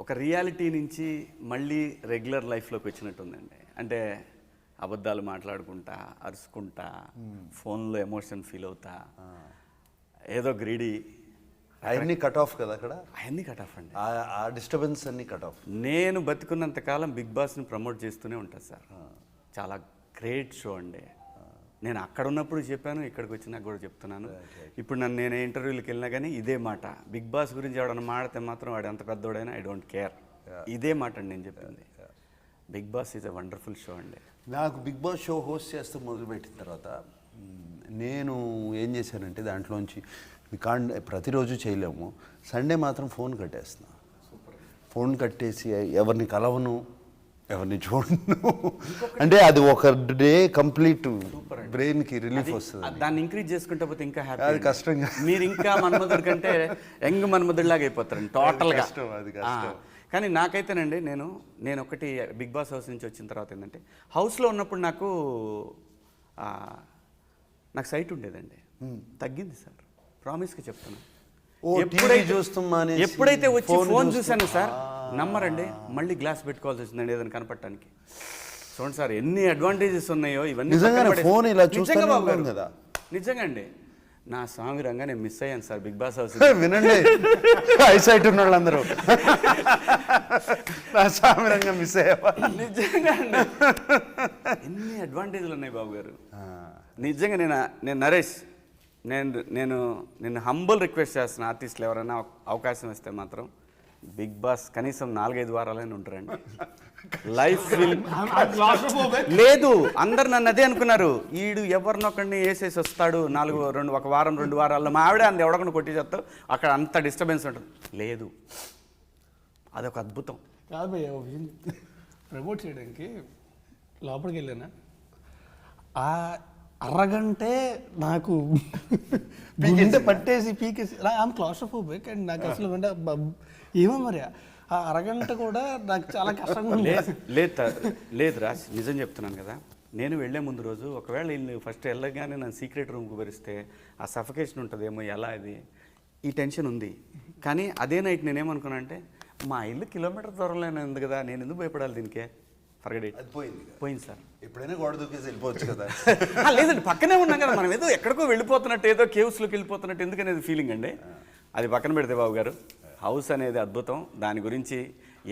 ఒక రియాలిటీ నుంచి మళ్ళీ రెగ్యులర్ లైఫ్లోకి వచ్చినట్టుందండి. అంటే అబద్ధాలు మాట్లాడుకుంటా అరుచుకుంటా ఫోన్లో ఎమోషన్ ఫీల్ అవుతా. ఏదో గ్రీడీ అవన్నీ కట్ ఆఫ్ కదా అక్కడ? అవన్నీ కట్ ఆఫ్ అండి. ఆ- డిస్టర్బెన్స్ అన్ని కట్ ఆఫ్ నేను బతికున్నంత కాలం బిగ్ బాస్ని ప్రమోట్ చేస్తూనే ఉంటాను సార్. చాలా గ్రేట్ షో అండి. నేను అక్కడ ఉన్నప్పుడు చెప్పాను ఇక్కడికి వచ్చినాక కూడా చెప్తున్నాను. ఇప్పుడు నన్ను నేను ఇంటర్వ్యూలకు వెళ్ళినా కానీ ఇదే మాట. బిగ్ బాస్ గురించి ఎవడన్నా మాడితే మాత్రం వాడు ఎంత పెద్దోడైనా ఐ డోంట్ కేర్. ఇదే మాట అండి నేను చెప్పింది. Bigg Boss is a wonderful show అండి. నాకు బిగ్ బాస్ షో హోస్ట్ చేస్తూ మొదలుపెట్టిన తర్వాత నేను ఏం చేశానంటే దాంట్లోంచి కాండ్ ప్రతిరోజు చేయలేము. సండే మాత్రం ఫోన్ కట్టేస్తున్నా. ఫోన్ కట్టేసి ఎవరిని కలవను ఎవరిని చూడను. అంటే అది ఒక డే కంప్లీట్. బ్రెయిన్కి రిలీఫ్ వస్తుంది దాన్ని ఇంక్రీజ్ చేసుకుంటే పోతే ఇంకా హ్యాపీ అది కష్టంగా. మీరు ఇంకా మన్మధుడి కంటే యంగ్ మన్మధుడిలాగా అయిపోతారండి టోటల్గా కష్టం, అది కష్టం. కానీ నాకైతేనండి నేను నేను ఒకటి బిగ్ బాస్ హౌస్ నుంచి వచ్చిన తర్వాత ఏంటంటే హౌస్లో ఉన్నప్పుడు నాకు నాకు సైట్ ఉండేదండి. తగ్గింది సార్. ప్రామిస్గా చెప్తున్నాను ఓ, TV చూస్తాం మానేసి ఎప్పుడైతే వచ్చి ఫోన్. చూశాను సార్ నమ్మరండి మళ్ళీ గ్లాస్ పెట్టుకోవాల్సి వచ్చిందండి ఏదైనా కనపడటానికి. చూడండి సార్ ఎన్ని అడ్వాంటేజెస్ ఉన్నాయో ఇవన్నీ నిజంగానే phone ఇలా చూస్తూనే. కదా. నిజంగా అండి నా స్వామి రంగా నేను మిస్ అయ్యాను సార్ బిగ్ బాస్ హౌస్. వినండి. ఐసైట్ ఉన్న వాళ్ళందరూ నా సామిరంగా మిస్ అయ్యావా? నిజంగా అండి ఎన్ని అడ్వాంటేజ్లు ఉన్నాయి బాబు గారు. నిజంగా నేను నేను నరేష్ నేను నేను నేను హంబుల్ రిక్వెస్ట్ చేస్తున్నా ఆర్టిస్టులు ఎవరైనా అవ- అవకాశం ఇస్తే మాత్రం బిగ్ బాస్ కనీసం నాలుగైదు వారాలైనా ఉంటారండి. లైఫ్ లేదు అందరు నన్ను అదే అనుకున్నారు. ఈడు ఎవరినొకడిని వేసేసి వస్తాడు నాలుగు రెండు ఒక వారం రెండు వారాల్లో. మా ఆవిడ అంత ఎవడకుండా కొట్టి చేస్తావు అక్కడ అంత డిస్టర్బెన్స్ ఉంటుంది. లేదు. అదొక అద్భుతం. కాదు ప్రమోట్ చేయడానికి లోపలికి వెళ్ళానా? ఆ అరగంటే నాకు గుండె పట్టేసి పీకేసి. ఆమె క్లాస్ట్రోఫోబిక్ అండ్ నాకు అసలు అంటే ఏమో మరి ఆ అరగంట కూడా నాకు చాలా కష్టంగా ఉంది. లేదు లేదు రాజ్ నిజం చెప్తున్నాను కదా. నేను వెళ్ళే ముందు రోజు ఒకవేళ వీళ్ళు ఫస్ట్ వెళ్ళగానే నన్ను సీక్రెట్ రూమ్కి భరిస్తే ఆ సఫకేషన్ ఉంటుందేమో ఎలా ఇది? ఈ టెన్షన్ ఉంది. కానీ అదే నైట్ నేనేమనుకున్నా అంటే మా ఇల్లు కిలోమీటర్ దూరంలోనే ఉంది కదా నేను ఎందుకు భయపడాలి దీనికే? ఫర్గడ్ అది పోయింది పోయింది సార్. ఎప్పుడైనా గోడ దూకేసి వెళ్ళిపోవచ్చు కదా. లేదండి పక్కనే ఉన్నాం కదా మనం ఏదో ఎక్కడికో వెళ్ళిపోతున్నట్టు ఏదో కేవ్స్లోకి వెళ్ళిపోతున్నట్టు ఎందుకనేది ఫీలింగ్ అండి. అది పక్కన పెడితే బాబు గారు హౌస్ అనేది అద్భుతం. దాని గురించి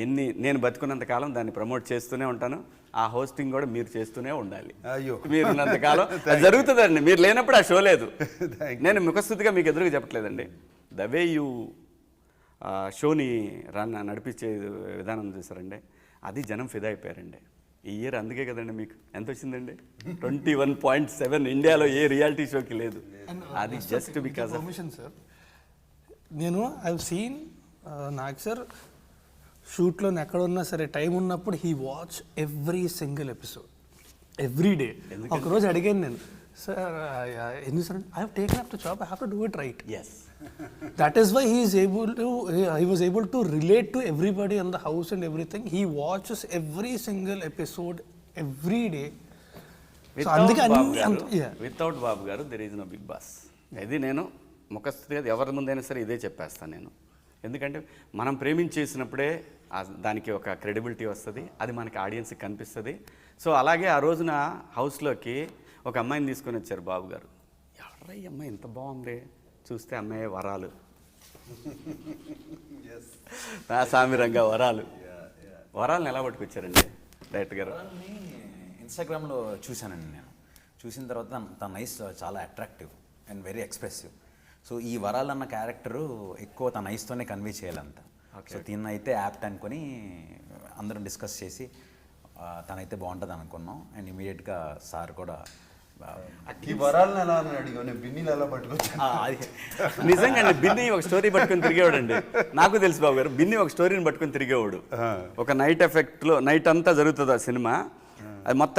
ఎన్ని నేను బతుకున్నంత కాలం దాన్ని ప్రమోట్ చేస్తూనే ఉంటాను. ఆ హోస్టింగ్ కూడా మీరు చేస్తూనే ఉండాలి. అయ్యో. మీరు ఉన్నంతకాలం జరుగుతుందండి మీరు లేనప్పుడు ఆ షో లేదు. నేను ముఖస్థుతిగా మీకు ఎదురుగా చెప్పట్లేదండి. ద వే యూ షోని రన్ నడిపించే విధానం చూసారండి. అది జనం ఫిదా అయిపోయారండి. ఈ ఇయర్ అందుకే కదండి మీకు. ఎంత వచ్చింది ట్వంటీ వన్ పాయింట్ సెవెన్ ఇండియాలో ఏ రియాలిటీ షోకి లేదు. అది జస్ట్ బికాస్ పర్మిషన్ సార్ నేను ఐ సీన్ నాకు సార్ షూట్లో ఎక్కడ ఉన్నా సరే టైం ఉన్నప్పుడు he watch every single episode every day ఒకరోజు అడిగాను నేను. సార్ ఎందుకు sir I have taken up to job I have to do it right yes that is why he is able to he was able to relate to everybody in the house and everything. He watches every single episode every day. So అందుకే అన్ని అంత- yeah. Without Babu garu there is no Bigg Boss ఇది నేను ముఖస్థితిగా ఎవరి ముందైనా సరే ఇదే చెప్పేస్తాను నేను. ఎందుకంటే మనం ప్రేమించేసినప్పుడే దానికి ఒక క్రెడిబిలిటీ వస్తుంది. అది మనకి ఆడియన్స్కి కనిపిస్తుంది. సో అలాగే ఆ రోజున హౌస్లోకి ఒక అమ్మాయిని తీసుకొని వచ్చారు బాబు గారు ఎవరా ఈ అమ్మాయి ఇంత బాగుంది? చూస్తే అమ్మాయి వరాలు. నా సామిరంగా వరాలు. వరాలను ఎలా పట్టుకొచ్చారండి డైరెక్టర్ గారు? ఇన్స్టాగ్రామ్లో చూశానండి నేను. చూసిన తర్వాత తన- నైస్ చాలా attractive and very expressive so ఈ వరాలు అన్న క్యారెక్టరు ఎక్కువ తన నైస్తోనే కన్వే చేయాలంట. సో తిన్న అయితే యాప్ట్ అనుకొని అందరం డిస్కస్ చేసి తనైతే బాగుంటుంది అనుకున్నాం అండ్ ఇమీడియట్గా సార్ కూడా ఈ వరాలను ఎలా అని అడిగా నేను బిన్నీలు ఎలా అది నిజంగా అండి బిన్ని ఒక స్టోరీ పట్టుకొని తిరిగేవాడండి. నాకు తెలుసు బాబు గారు బిన్ని ఒక స్టోరీని పట్టుకొని తిరిగేవాడు. ఒక నైట్ ఎఫెక్ట్లో నైట్ అంతా జరుగుతుంది ఆ సినిమా. అది మొత్తం